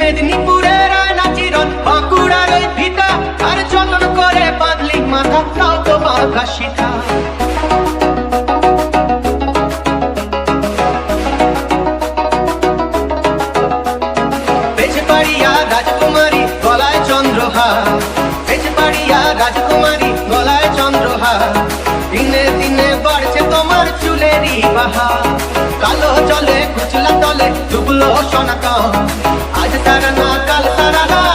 মেদিনীপুরের আয়না বাঁকুড়ার আর করে মাথা, তাও তো গলায় রাজকুমারী গলায় দিনে দিনে তোমার বাহা কালো চলে লোসনা কাম আজ তারা না কাল তারা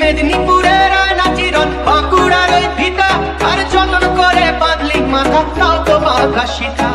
মেদিনীপুরের আয়না চিরন, বাঁকুড়ার ওই ফিতা আর যতন করে বাঁধলি মাথা, তাও তো মাথা সীতা।